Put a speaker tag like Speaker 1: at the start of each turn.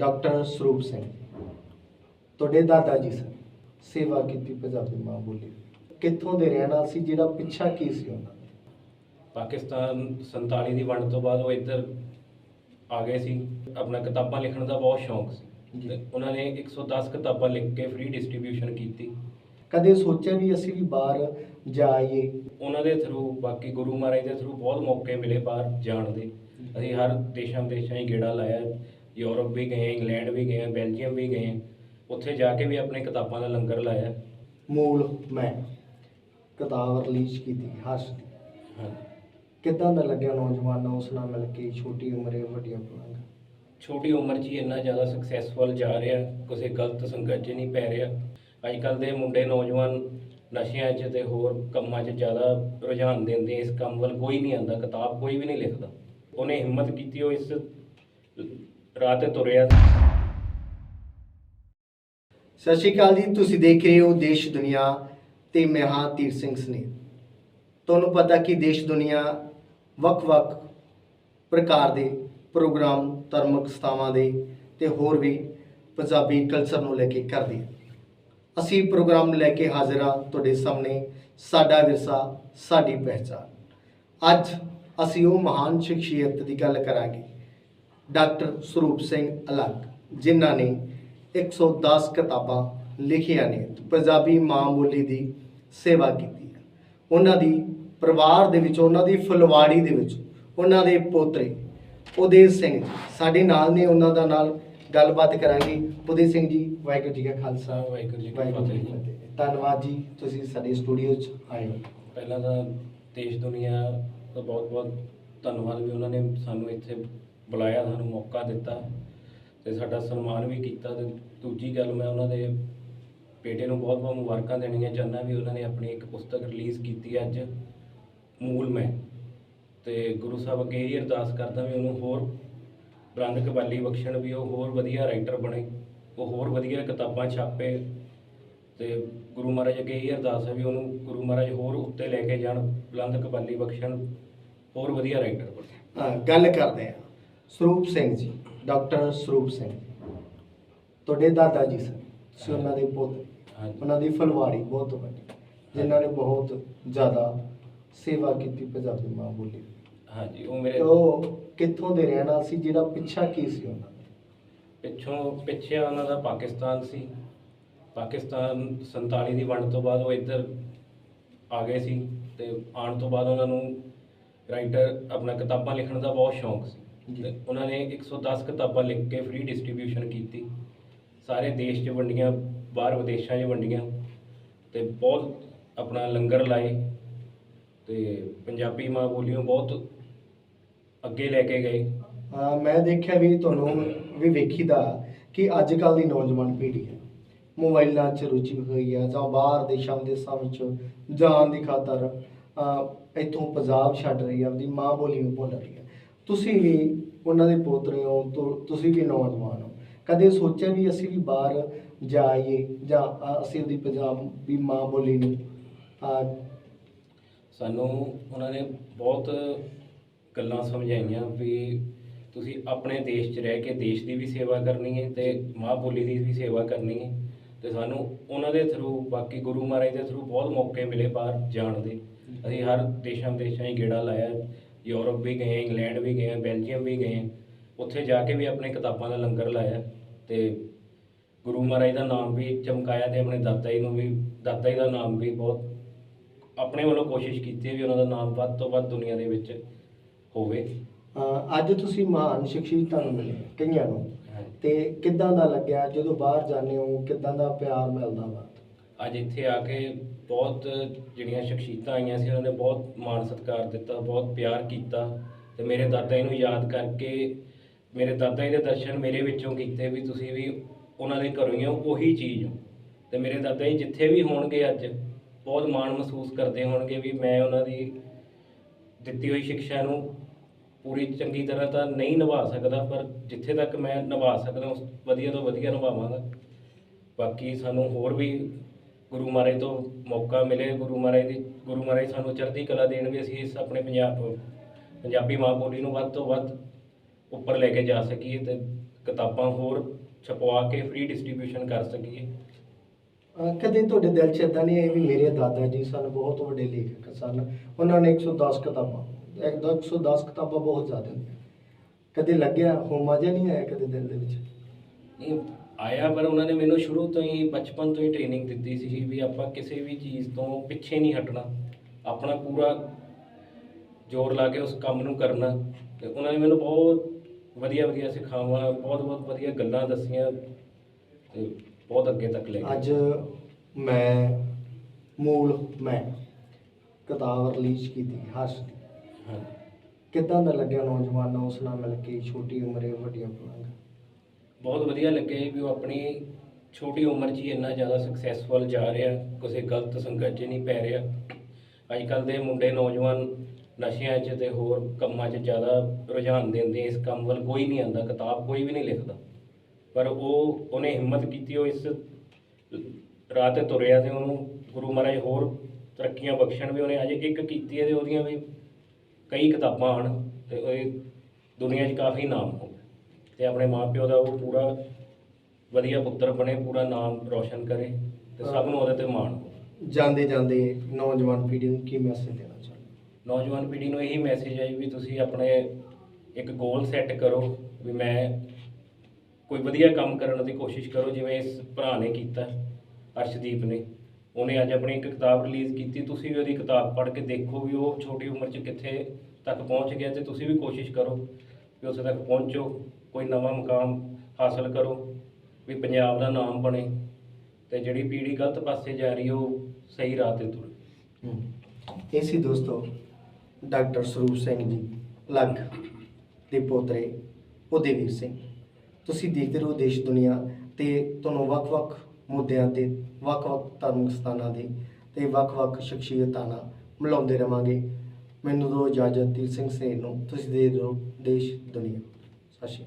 Speaker 1: Doctor Sarup Singh. ਤੁਹਾਡੇ ਦਾਦਾ ਜੀ ਸਨ। ਸੇਵਾ ਕੀਤੀ ਪੰਜਾਬੀ ਮਾਂ ਬੋਲੀ। ਕਿੱਥੋਂ ਦੇ ਰਹਿਣ ਵਾਲੇ ਸੀ? ਜਿਹੜਾ ਪਿੱਛਾ ਕੀ ਸੀ ਉਹਨਾਂ ਦਾ?
Speaker 2: ਪਾਕਿਸਤਾਨ 47 ਦੀ ਵੰਡ ਤੋਂ ਬਾਅਦ ਉਹ ਇੱਧਰ ਆ ਗਏ ਸੀ। ਆਪਣਾ ਕਿਤਾਬਾਂ ਲਿਖਣ ਦਾ ਬਹੁਤ ਸ਼ੌਂਕ ਸੀ। ਤੇ ਉਹਨਾਂ ਨੇ 110 ਕਿਤਾਬਾਂ ਲਿਖ ਕੇ ਫ੍ਰੀ ਡਿਸਟ੍ਰੀਬਿਊਸ਼ਨ ਕੀਤੀ।
Speaker 1: ਕਦੇ ਸੋਚਿਆ ਵੀ ਅਸੀਂ ਵੀ ਬਾਹਰ ਜਾਈਏ?
Speaker 2: ਉਹਨਾਂ ਦੇ ਥਰੂ ਬਾਕੀ ਗੁਰੂ ਮਹਾਰਾਜ ਦੇ ਥਰੂ ਬਹੁਤ ਮੌਕੇ ਮਿਲੇ ਬਾਹਰ ਜਾਣ ਦੇ। ਅਸੀਂ ਹਰ ਦੇਸ਼ਾਂ ਵਿਦੇਸ਼ਾਂ ਹੀ ਗੇੜਾ ਲਾਇਆ। ਯੂਰਪ ਵੀ ਗਏ ਇੰਗਲੈਂਡ ਵੀ ਗਏ ਬੈਲਜੀਅਮ ਵੀ ਗਏ ਉੱਥੇ ਜਾ ਕੇ ਵੀ ਆਪਣੇ ਕਿਤਾਬਾਂ ਦਾ ਲੰਗਰ ਲਾਇਆ।
Speaker 1: ਮੂਲ ਮੈਂ ਕਿਤਾਬ ਰਿਲੀਜ਼ ਕੀਤੀ ਹਰਸ਼ ਦੀ। ਕਿੱਦਾਂ ਦਾ ਲੱਗਿਆ ਨੌਜਵਾਨਾਂ ਉਸ ਨਾਲ ਮਿਲ ਕੇ ਛੋਟੀ ਉਮਰੇ ਵੱਡੀਆਂ ਪਲਾਂਗਾ
Speaker 2: ਛੋਟੀ ਉਮਰ 'ਚ ਹੀ ਇੰਨਾ ਜ਼ਿਆਦਾ ਸਕਸੈਸਫੁਲ ਜਾ ਰਿਹਾ ਕਿਸੇ ਗਲਤ ਸੰਗਤ 'ਚ ਨਹੀਂ ਪੈ ਰਿਹਾ। ਅੱਜ ਕੱਲ ਦੇ ਮੁੰਡੇ ਨੌਜਵਾਨ ਨਸ਼ਿਆਂ 'ਚ ਤੇ ਹੋਰ ਕੰਮਾਂ 'ਚ ਜ਼ਿਆਦਾ ਰੁਝਾਨ ਦਿੰਦੇ ਇਸ ਕੰਮ ਵੱਲ ਕੋਈ ਨਹੀਂ ਆਂਦਾ ਕਿਤਾਬ ਕੋਈ ਵੀ ਨਹੀਂ ਲਿਖਦਾ। ਉਹਨੇ ਹਿੰਮਤ ਕੀਤੀ ਉਹ ਇਸ ਰਾਹ ਤੇ ਤੁਰਿਆ
Speaker 1: ਸਤਿ ਸ਼੍ਰੀ ਅਕਾਲ ਜੀ, ਤੁਸੀਂ ਦੇਖ ਰਹੇ ਹੋ ਦੇਸ਼ ਦੁਨੀਆ ਤੇ ਮੈਂ ਹਾਂ ਤੀਰ ਸਿੰਘ ਸਨੇ ਤੁਹਾਨੂੰ ਪਤਾ ਕਿ ਦੇਸ਼ ਦੁਨੀਆ ਵੱਖ-ਵੱਖ ਪ੍ਰਕਾਰ ਦੇ ਪ੍ਰੋਗਰਾਮ, ਧਾਰਮਿਕ ਸਥਾਵਾਂ ਦੇ ਤੇ ਹੋਰ ਵੀ ਪੰਜਾਬੀ ਕਲਚਰ ਨੂੰ ਲੈ ਕੇ ਕਰਦੀ ਹੈ ਅਸੀਂ ਪ੍ਰੋਗਰਾਮ ਲੈ ਕੇ ਹਾਜ਼ਰ ਹਾਂ ਤੁਹਾਡੇ ਸਾਹਮਣੇ, ਸਾਡਾ ਵਿਰਸਾ, ਸਾਡੀ ਪਹਿਚਾਨ ਅੱਜ ਅਸੀਂ ਉਹ ਮਹਾਨ ਸ਼ਖਸੀਅਤ ਦੀ ਗੱਲ ਕਰਾਂਗੇ ਡਾਕਟਰ ਸਰੂਪ ਸਿੰਘ ਅਲੱਗ ਜਿਨ੍ਹਾਂ ਨੇ 110 ਕਿਤਾਬਾਂ ਲਿਖੀਆਂ ਨੇ ਪੰਜਾਬੀ ਮਾਂ ਬੋਲੀ ਦੀ ਸੇਵਾ ਕੀਤੀ ਹੈ। ਉਹਨਾਂ ਦੀ ਪਰਿਵਾਰ ਦੇ ਵਿੱਚ ਉਹਨਾਂ ਦੀ ਫੁਲਵਾੜੀ ਦੇ ਵਿੱਚ ਉਹਨਾਂ ਦੇ ਪੋਤਰੇ ਉਦੇਸ਼ ਸਿੰਘ ਸਾਡੇ ਨਾਲ ਨੇ ਉਹਨਾਂ ਦਾ ਨਾਲ ਗੱਲਬਾਤ ਕਰਾਂਗੇ। ਉਦੇਸ਼ ਸਿੰਘ ਜੀ ਵਾਹਿਗੁਰੂ ਜੀ ਕਾ ਖਾਲਸਾ
Speaker 2: ਵਾਹਿਗੁਰੂ ਜੀ ਕੀ ਫਤਿਹ
Speaker 1: ਧੰਨਵਾਦ ਜੀ ਤੁਸੀਂ ਸਾਡੇ ਸਟੂਡੀਓ 'ਚ ਆਏ
Speaker 2: ਪਹਿਲਾਂ ਤਾਂ ਦੇਸ਼ ਦੁਨੀਆ ਦਾ ਬਹੁਤ ਬਹੁਤ ਧੰਨਵਾਦ ਵੀ ਉਹਨਾਂ ਨੇ ਸਾਨੂੰ ਇੱਥੇ ਬੁਲਾਇਆ ਸਾਨੂੰ ਮੌਕਾ ਦਿੱਤਾ ਤੇ ਸਾਡਾ ਸਨਮਾਨ ਵੀ ਕੀਤਾ ਤੇ ਦੂਜੀ ਗੱਲ ਮੈਂ ਉਹਨਾਂ ਦੇ ਬੇਟੇ ਨੂੰ ਬਹੁਤ ਬਹੁਤ ਮੁਬਾਰਕਾਂ ਦੇਣੀਆਂ ਚਾਹੁੰਦਾ ਵੀ ਉਹਨਾਂ ਨੇ ਆਪਣੀ ਇੱਕ ਪੁਸਤਕ ਰਿਲੀਜ਼ ਕੀਤੀ ਅੱਜ ਮੂਲ ਮੈਂ ਤੇ ਗੁਰੂ ਸਾਹਿਬ ਅੱਗੇ ਇਹ ਅਰਦਾਸ ਕਰਦਾ ਵੀ ਉਹਨੂੰ ਹੋਰ ਬੁਲੰਦ ਕਬਾਲੀ ਬਖਸ਼ਣ ਵੀ ਉਹ ਹੋਰ ਵਧੀਆ ਰਾਈਟਰ ਬਣੇ ਉਹ ਹੋਰ ਵਧੀਆ ਕਿਤਾਬਾਂ ਛਾਪੇ ਤੇ ਗੁਰੂ ਮਹਾਰਾਜ ਅੱਗੇ ਇਹ ਅਰਦਾਸ ਹੈ ਵੀ ਉਹਨੂੰ ਗੁਰੂ ਮਹਾਰਾਜ ਹੋਰ ਉੱਤੇ ਲੈ ਕੇ ਜਾਣ ਬੁਲੰਦ ਕਬਾਲੀ ਬਖਸ਼ਣ ਹੋਰ ਵਧੀਆ ਰਾਈਟਰ ਬਣੇ।
Speaker 1: ਹਾਂ, ਗੱਲ ਕਰਦੇ ਹਾਂ। ਸਰੂਪ ਸਿੰਘ ਜੀ ਡਾਕਟਰ ਸਰੂਪ ਸਿੰਘ ਤੁਹਾਡੇ ਦਾਦਾ ਜੀ ਸਨ ਤੁਸੀਂ ਉਹਨਾਂ ਦੇ ਪੁੱਤ ਉਹਨਾਂ ਦੀ ਫਲਵਾੜੀ ਬਹੁਤ ਵੱਡੀ ਜਿਨ੍ਹਾਂ ਨੇ ਬਹੁਤ ਜ਼ਿਆਦਾ ਸੇਵਾ ਕੀਤੀ ਪੰਜਾਬੀ ਮਾਂ ਬੋਲੀ।
Speaker 2: ਹਾਂਜੀ ਉਹ ਮੇਰੇ
Speaker 1: ਉਹ ਕਿੱਥੋਂ ਦੇ ਰਹਿਣ ਵਾਲੇ ਸੀ ਜਿਹੜਾ ਪਿੱਛਾ ਕੀ ਸੀ ਉਹਨਾਂ ਦਾ
Speaker 2: ਪਿੱਛੋਂ ਪਿੱਛੇ ਉਹਨਾਂ ਦਾ ਪਾਕਿਸਤਾਨ ਸੀ ਪਾਕਿਸਤਾਨ 47 ਦੀ ਵੰਡ ਤੋਂ ਬਾਅਦ ਉਹ ਇੱਧਰ ਆ ਗਏ ਸੀ ਤੇ ਆਉਣ ਤੋਂ ਬਾਅਦ ਉਹਨਾਂ ਨੂੰ ਰਾਈਟਰ ਆਪਣਾ ਕਿਤਾਬਾਂ ਲਿਖਣ ਦਾ ਬਹੁਤ ਸ਼ੌਂਕ ਸੀ। ਤੇ ਉਹਨਾਂ ਨੇ 110 ਕਿਤਾਬਾਂ ਲਿਖ ਕੇ ਫ੍ਰੀ ਡਿਸਟ੍ਰੀਬਿਊਸ਼ਨ ਕੀਤੀ। ਸਾਰੇ ਦੇਸ਼ 'ਚ ਵੰਡੀਆਂ ਬਾਹਰ ਵਿਦੇਸ਼ਾਂ 'ਚ ਵੰਡੀਆਂ ਤੇ ਬਹੁਤ ਆਪਣਾ ਲੰਗਰ ਲਾਏ ਤੇ ਪੰਜਾਬੀ ਮਾਂ ਬੋਲੀਆਂ ਬਹੁਤ ਅੱਗੇ ਲੈ ਕੇ ਗਏ।
Speaker 1: ਅਹ ਮੈਂ ਦੇਖਿਆ ਵੀ ਤੁਹਾਨੂੰ ਵੀ ਵੇਖੀਦਾ ਕਿ ਅੱਜ ਕੱਲ ਦੀ ਨੌਜਵਾਨ ਪੀੜ੍ਹੀ ਹੈ। ਮੋਬਾਈਲਾਂ 'ਚ ਰੁਚੀ ਹੋਈ ਹੈ ਜਾਂ ਬਾਹਰ ਦੇਸ਼ਾਂ ਦੇਸ਼ਾਂ ਵਿੱਚ ਜਾਣ ਦੀ ਖਾਤਰ ਅਹ ਇੱਥੋਂ ਪੰਜਾਬ ਛੱਡ ਰਹੀ ਹੈ ਆਪਣੀ ਮਾਂ ਬੋਲੀ ਨੂੰ ਭੁੱਲ ਰਹੀ ਹੈ ਤੁਸੀਂ ਵੀ ਉਹਨਾਂ ਦੇ ਪੋਤਰੇ ਹੋ, ਤੁ- ਤੁਸੀਂ ਵੀ ਨੌਜਵਾਨ ਹੋ। ਕਦੇ ਸੋਚਿਆ ਵੀ ਅਸੀਂ ਵੀ ਬਾਹਰ ਜਾਈਏ ਜਾਂ ਅਹ ਅਸੀਂ ਉਹਦੀ ਪੰਜਾਬੀ ਮਾਂ ਬੋਲੀ ਨੂੰ ਅਹ
Speaker 2: ਸਾਨੂੰ ਉਹਨਾਂ ਨੇ ਬਹੁਤ ਗੱਲਾਂ ਸਮਝਾਈਆਂ ਵੀ ਤੁਸੀਂ ਆਪਣੇ ਦੇਸ਼ 'ਚ ਰਹਿ ਕੇ ਦੇਸ਼ ਦੀ ਵੀ ਸੇਵਾ ਕਰਨੀ ਹੈ ਤੇ ਮਾਂ ਬੋਲੀ ਦੀ ਵੀ ਸੇਵਾ ਕਰਨੀ ਹੈ। ਤੇ ਸਾਨੂੰ ਉਹਨਾਂ ਦੇ ਥਰੂ ਬਾਕੀ ਗੁਰੂ ਮਹਾਰਾਜ ਦੇ ਥਰੂ ਬਹੁਤ ਮੌਕੇ ਮਿਲੇ ਬਾਹਰ ਜਾਣ ਦੇ। ਅਸੀਂ ਹਰ ਦੇਸ਼ਾਂ ਵਿਦੇਸ਼ਾਂ ਹੀ ਗੇੜਾ ਲਾਇਆ। ਯੂਰਪ ਵੀ ਗਏ ਇੰਗਲੈਂਡ ਵੀ ਗਏ ਬੈਲਜੀਅਮ ਵੀ ਗਏ। ਉੱਥੇ ਜਾ ਕੇ ਵੀ ਆਪਣੇ ਕਿਤਾਬਾਂ ਦਾ ਲੰਗਰ ਲਾਇਆ ਤੇ ਗੁਰੂ ਮਹਾਰਾਜ ਦਾ ਨਾਮ ਵੀ ਚਮਕਾਇਆ ਤੇ ਆਪਣੇ ਦਾਦਾ ਜੀ ਨੂੰ ਵੀ ਦਾਦਾ ਜੀ ਦਾ ਨਾਮ ਵੀ ਬਹੁਤ ਆਪਣੇ ਵੱਲੋਂ ਕੋਸ਼ਿਸ਼ ਕੀਤੀ ਵੀ ਉਹਨਾਂ ਦਾ ਨਾਮ ਵੱਧ ਤੋਂ ਵੱਧ ਦੁਨੀਆ ਦੇ ਵਿੱਚ ਹੋਵੇ।
Speaker 1: ਅਹ ਅੱਜ ਤੁਸੀਂ ਮਹਾਨ ਸ਼ਖਸੀਅਤਾਂ ਨੂੰ ਮਿਲੇ ਕਈਆਂ ਨੂੰ। ਤੇ ਕਿੱਦਾਂ ਦਾ ਲੱਗਿਆ? ਜਦੋਂ ਬਾਹਰ ਜਾਂਦੇ ਹੋ ਕਿੱਦਾਂ ਦਾ ਪਿਆਰ ਮਿਲਦਾ ਵਾ?
Speaker 2: ਅੱਜ ਇੱਥੇ ਆ ਕੇ ਬਹੁਤ ਜਿਹੜੀਆਂ ਸ਼ਖਸੀਅਤਾਂ ਆਈਆਂ ਸੀ, ਉਹਨਾਂ ਨੇ ਬਹੁਤ ਮਾਣ ਸਤਿਕਾਰ ਦਿੱਤਾ, ਬਹੁਤ ਪਿਆਰ ਕੀਤਾ ਤੇ ਮੇਰੇ ਦਾਦਾ ਜੀ ਨੂੰ ਯਾਦ ਕਰਕੇ ਮੇਰੇ ਦਾਦਾ ਜੀ ਦੇ ਦਰਸ਼ਨ ਮੇਰੇ ਵਿੱਚੋਂ ਕੀਤੇ ਵੀ ਤੁਸੀਂ ਵੀ ਉਹਨਾਂ ਦੇ ਘਰੋਂ ਹੀ ਹੋ ਉਹੀ ਚੀਜ਼ ਹੋ ਤੇ ਮੇਰੇ ਦਾਦਾ ਜੀ ਜਿੱਥੇ ਵੀ ਹੋਣਗੇ ਅੱਜ, ਬਹੁਤ ਮਾਣ ਮਹਿਸੂਸ ਕਰਦੇ ਹੋਣਗੇ ਵੀ ਮੈਂ ਉਹਨਾਂ ਦੀ ਦਿੱਤੀ ਹੋਈ ਸਿੱਖਿਆ ਨੂੰ ਪੂਰੀ ਚੰਗੀ ਤਰ੍ਹਾਂ ਤਾਂ ਨਹੀਂ ਨਿਭਾ ਸਕਦਾ, ਪਰ ਜਿੱਥੇ ਤੱਕ ਮੈਂ ਨਿਭਾ ਸਕਦਾ, ਉਸ ਵਧੀਆ ਤੋਂ ਵਧੀਆ ਨਿਭਾਵਾਂਗਾ। ਬਾਕੀ ਸਾਨੂੰ ਹੋਰ ਵੀ ਗੁਰੂ ਮਹਾਰਾਜ ਤੋਂ ਮੌਕਾ ਮਿਲੇ ਗੁਰੂ ਮਹਾਰਾਜ ਦੀ ਗੁਰੂ ਮਹਾਰਾਜ ਸਾਨੂੰ ਚੜ੍ਹਦੀ ਕਲਾ ਦੇਣ ਵੀ ਅਸੀਂ ਇਸ ਆਪਣੇ ਪੰਜਾਬ ਪੰਜਾਬੀ ਮਾਂ ਬੋਲੀ ਨੂੰ ਵੱਧ ਤੋਂ ਵੱਧ ਉੱਪਰ ਲੈ ਕੇ ਜਾ ਸਕੀਏ ਤੇ ਕਿਤਾਬਾਂ ਹੋਰ ਛਪਵਾ ਕੇ ਫ੍ਰੀ ਡਿਸਟ੍ਰੀਬਿਊਸ਼ਨ ਕਰ ਸਕੀਏ।
Speaker 1: ਕਦੇ ਤੁਹਾਡੇ ਦਿਲ 'ਚ ਇਦਾਂ ਨਹੀਂ ਆਇਆ ਵੀ ਮੇਰੇ ਦਾਦਾ ਜੀ ਸਨ ਬਹੁਤ ਵੱਡੇ ਲੇਖਕ ਸਨ ਉਹਨਾਂ ਨੇ 110 ਕਿਤਾਬਾਂ ਇੱਕ ਦੋ 110 ਕਿਤਾਬਾਂ ਬਹੁਤ ਜ਼ਿਆਦਾ ਹੁੰਦੀਆਂ ਕਦੇ ਲੱਗਿਆ ਹੋਮਾ ਜਿਹਾ ਨਹੀਂ ਆਇਆ ਕਦੇ ਦਿਲ ਦੇ ਵਿੱਚ?
Speaker 2: ਨਹੀਂ ਆਇਆ ਪਰ ਉਹਨਾਂ ਨੇ ਮੈਨੂੰ ਸ਼ੁਰੂ ਤੋਂ ਹੀ ਬਚਪਨ ਤੋਂ ਹੀ ਟ੍ਰੇਨਿੰਗ ਦਿੱਤੀ ਸੀ ਵੀ ਆਪਾਂ ਕਿਸੇ ਵੀ ਚੀਜ਼ ਤੋਂ ਪਿੱਛੇ ਨਹੀਂ ਹਟਣਾ। ਆਪਣਾ ਪੂਰਾ ਜ਼ੋਰ ਲਾ ਕੇ ਉਸ ਕੰਮ ਨੂੰ ਕਰਨਾ। ਤੇ ਉਹਨਾਂ ਨੇ ਮੈਨੂੰ ਬਹੁਤ ਵਧੀਆ ਵਧੀਆ ਸਿਖਾਵਾਂ ਬਹੁਤ ਬਹੁਤ ਵਧੀਆ ਗੱਲਾਂ ਦੱਸੀਆਂ ਤੇ ਬਹੁਤ ਅੱਗੇ ਤੱਕ ਲੈ ਗਏ।
Speaker 1: ਅੱਜ ਮੈਂ ਮੂਲ ਮੈਂ ਕਿਤਾਬ ਰਿਲੀਜ਼ ਕੀਤੀ ਹਰਸ਼ ਦੀ। ਕਿੱਦਾਂ ਦਾ ਲੱਗਿਆ ਨੌਜਵਾਨਾਂ ਉਸ ਨਾਲ ਮਿਲ ਕੇ ਛੋਟੀ ਉਮਰੇ ਵੱਡੀਆਂ ਪਲਾਂਘਾਂ
Speaker 2: ਬਹੁਤ ਵਧੀਆ ਲੱਗੇ ਵੀ ਉਹ ਆਪਣੀ ਛੋਟੀ ਉਮਰ 'ਚ ਹੀ ਇੰਨਾ ਜ਼ਿਆਦਾ ਸਕਸੈਸਫੁਲ ਜਾ ਰਿਹਾ, ਕਿਸੇ ਗਲਤ ਸੰਗਤ 'ਚ ਨਹੀਂ ਪੈ ਰਿਹਾ। ਅੱਜ ਕੱਲ ਦੇ ਮੁੰਡੇ ਨੌਜਵਾਨ ਨਸ਼ਿਆਂ 'ਚ ਤੇ ਹੋਰ ਕੰਮਾਂ 'ਚ ਜ਼ਿਆਦਾ ਰੁਝਾਨ ਦਿੰਦੇ ਇਸ ਕੰਮ ਵੱਲ ਕੋਈ ਨਹੀਂ ਆਂਦਾ ਕਿਤਾਬ ਕੋਈ ਵੀ ਨਹੀਂ ਲਿਖਦਾ। ਪਰ ਉਹ, ਉਹਨੇ ਹਿੰਮਤ ਕੀਤੀ, ਉਹ ਇਸ ਰਾਹ ਤੇ ਤੁਰਿਆ ਤੇ ਉਹਨੂੰ ਗੁਰੂ ਮਹਾਰਾਜ ਹੋਰ ਤਰੱਕੀਆਂ ਬਖਸ਼ਣ ਵੀ ਉਹਨੇ ਅਜੇ ਇੱਕ ਕੀਤੀ ਹੈ ਤੇ ਉਹਦੀਆਂ ਵੀ ਕਈ ਕਿਤਾਬਾਂ ਹਨ ਤੇ ਉਹ ਦੁਨੀਆ 'ਚ ਕਾਫੀ ਨਾਮ ਹੋ ਤੇ ਆਪਣੇ ਮਾਪਿਓ ਦਾ ਉਹ ਪੂਰਾ ਵਧੀਆ ਪੁੱਤਰ ਬਣੇ ਪੂਰਾ ਨਾਮ ਰੋਸ਼ਨ ਕਰੇ ਤੇ ਸਭ ਨੂੰ ਉਹਦੇ ਤੇ ਮਾਣ ਹੋਵੇ।
Speaker 1: ਜਾਂਦੇ ਜਾਂਦੇ ਨੌਜਵਾਨ ਪੀੜ੍ਹੀ ਨੂੰ ਕੀ ਮੈਸੇਜ ਦੇਣਾ ਚਾਹੁੰਦੇ
Speaker 2: ਨੌਜਵਾਨ ਪੀੜ੍ਹੀ ਨੂੰ ਇਹੀ ਮੈਸੇਜ ਹੈ ਵੀ ਤੁਸੀਂ ਆਪਣੇ ਇੱਕ ਗੋਲ ਸੈੱਟ ਕਰੋ ਵੀ ਮੈਂ ਕੋਈ ਵਧੀਆ ਕੰਮ ਕਰਨ ਦੀ ਕੋਸ਼ਿਸ਼ ਕਰੋ ਜਿਵੇਂ ਇਸ ਭਰਾ ਨੇ ਕੀਤਾ ਅਰਸ਼ਦੀਪ ਨੇ। ਉਹਨੇ ਅੱਜ ਆਪਣੀ ਇੱਕ ਕਿਤਾਬ ਰਿਲੀਜ਼ ਕੀਤੀ ਤੁਸੀਂ ਵੀ ਉਹਦੀ ਕਿਤਾਬ ਪੜ੍ਹ ਕੇ ਦੇਖੋ ਵੀ ਉਹ ਛੋਟੀ ਉਮਰ 'ਚ ਕਿੱਥੇ ਤੱਕ ਪਹੁੰਚ ਗਿਆ ਤੇ ਤੁਸੀਂ ਵੀ ਕੋਸ਼ਿਸ਼ ਕਰੋ ਵੀ ਉੱਥੇ ਤੱਕ ਪਹੁੰਚੋ। ਕੋਈ ਨਵਾਂ ਮੁਕਾਮ ਹਾਸਲ ਕਰੋ, ਵੀ ਪੰਜਾਬ ਦਾ ਨਾਮ ਬਣੇ ਤੇ ਜਿਹੜੀ ਪੀੜ੍ਹੀ ਗਲਤ ਪਾਸੇ ਜਾ ਰਹੀ ਉਹ ਸਹੀ ਰਾਹ ਤੇ ਤੁਰੇ।
Speaker 1: ਇਹ ਸੀ ਦੋਸਤੋ ਡਾਕਟਰ ਸਰੂਪ ਸਿੰਘ ਜੀ ਲੱਗ ਦੇ ਪੋਤਰੇ ਉਹਦੇ ਵੀਰ ਸਿੰਘ। ਤੁਸੀਂ ਦੇਖਦੇ ਰਹੋ ਦੇਸ਼, ਦੁਨੀਆ ਤੇ ਤੁਹਾਨੂੰ ਵੱਖ-ਵੱਖ ਮੁੱਦਿਆਂ ਤੇ, ਵੱਖ-ਵੱਖ ਧਾਰਮਿਕ ਸਥਾਨਾਂ ਦੇ ਤੇ ਵੱਖ-ਵੱਖ ਸ਼ਖਸੀਅਤਾਂ ਨਾਲ ਮਿਲਾਉਂਦੇ ਰਵਾਂਗੇ। ਮੈਨੂੰ ਦੋ ਇਜਾਜ਼ਤ ਦੀ ਸਿੰਘ ਸੇਨ ਨੂੰ। ਤੁਸੀਂ ਦੇ ਦਿਓ ਦੇਸ਼, ਦੁਨੀਆ। ਸਤਿ ਸ਼੍ਰੀ ਅਕਾਲ।